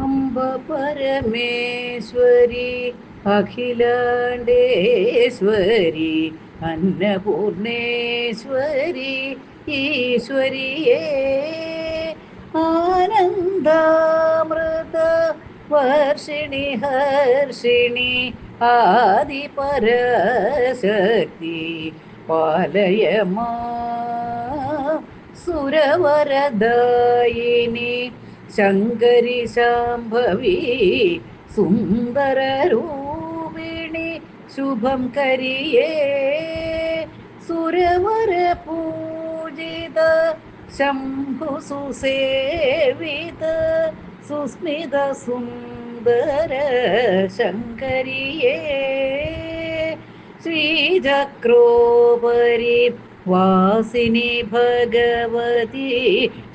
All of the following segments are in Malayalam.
അംബ പരമേശ്വരി അഖിലാണ്ടേശ്വരി അന്നപൂർണേശ്വരി ഈശ്വരിയേ. ആനന്ദാമൃത വർഷിണി ഹർഷിണി ആദിപരശക്തി പാലയമാ സുരവരദായിനി ശങ്കരി ശാംഭവി സുന്ദരരൂപിണി ശുഭം കരിയേ. സുരവര പൂജിത ശംഭു സുസേവിത സുസ്മിത സുന്ദര ശങ്കരിയേ. ശ്രീചക്രോപരി വാസിനി ഭഗവതി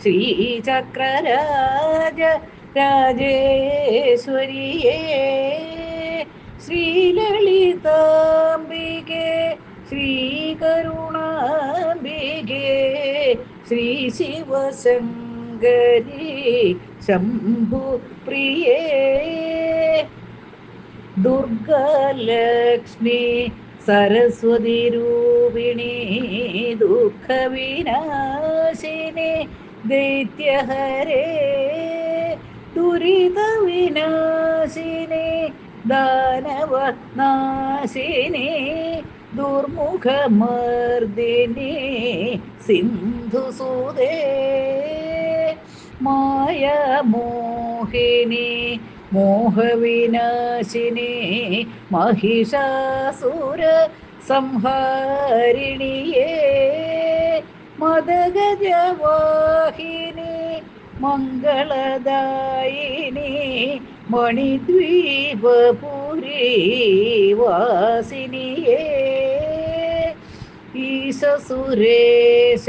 ശ്രീചക്രരാജ രാജേശ്വരിയേ. ശ്രീലളിതാംബികെ ശ്രീകരുണാംബികെ ശ്രീ ശിവശങ്കരി ശംഭു പ്രിയേ. ദുർഗലക്ഷ്മി സരസ്വതി രൂപിണി ദുഃഖവിനാശിനി ദൈത്യഹരേ ദുരിതവിനാശിനി ദാനവനാശിനി ദാനവ നാശിനി ദുർമുഖമർദിനി സിന്ധുസുതേ മായമോഹിനി മോഹവിനാശിനി മഹിഷാസുര സംഹാരിണിയേ മദഗജവാഹിനി മംഗളദായിനി മണിദ്വീപുരി വാസിനിയേ ഈശ സുരേശ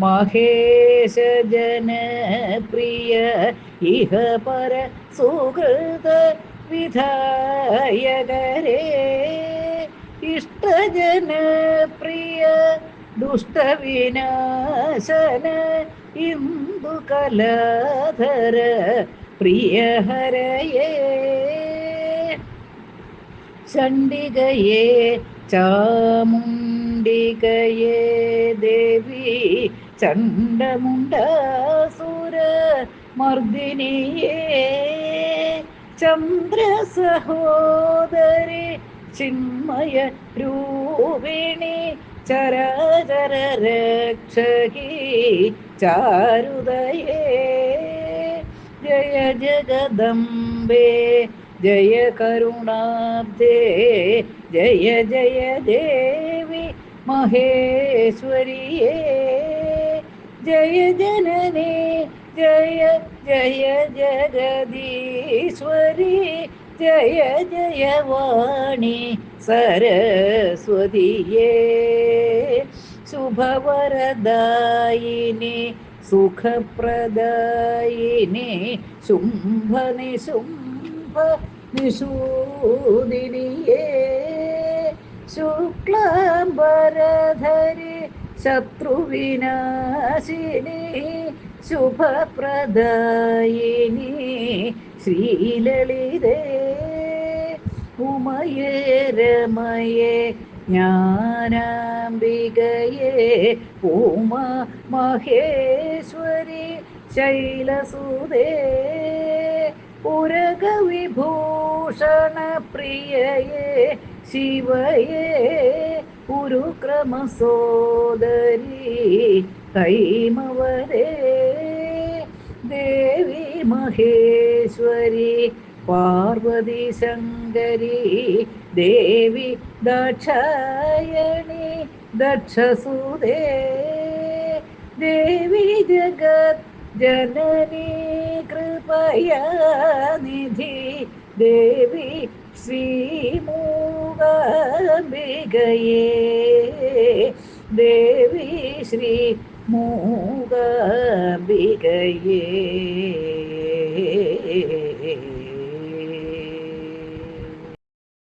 മഹേശ ജനപ്രിയ ഇഹ പര സുഹൃത വിധായകരേ. ഇഷ്ടജനപ്രിയ ദുഷ്ടവിനാശന ഇന്ദുകലാധര പ്രിയഹരയേ. ചണ്ഡികയേ ചാമുണ്ടികയേ ദേവി ചണ്ഡമുണ്ടാസുര മർദിനിയേ. ചന്ദ്ര സഹോദരി ചിന്മയ രൂപിണി ചരാചര രക്ഷകി ചാരുദയേ. ജയ ജഗദംബേ ജയ കരുണാബ്ദേ ജയ ജയ ദേവി മഹേശ്വരിയേ. ജയ ജനനേ ജയ ജയ ജഗദീശ്വരി ജയ ജയ വാണി സരസ്വതിയേ ശുഭവരദായിനി സുഖപ്രദായിനി ശുംഭ നിശുംഭ നിഷൂദിനിയേ ശുക്ലാംബരധരി ശത്രുവിനാശിനി ശുഭപ്രദായിനി ശ്രീലളിതേ ഉമയേ രമയേ ജ്ഞാനാംബികയേ ഉമ മഹേശ്വരി ശൈലസുതേ പുരകവിഭൂഷണ പ്രിയയേ ശിവയേ ഉരുക്രമസോദരി കൈമവരേ ദേവി മഹേശ്വരി പാർവതി ശങ്കരി ദേവി ദക്ഷായണി ദക്ഷസുദേ ദേവി ജഗത് ജനനി കൃപയാ നിധി ദേവി ശ്രീമൂകാംബികയേ ദേവി ശ്രീ മൂകാംബികയേ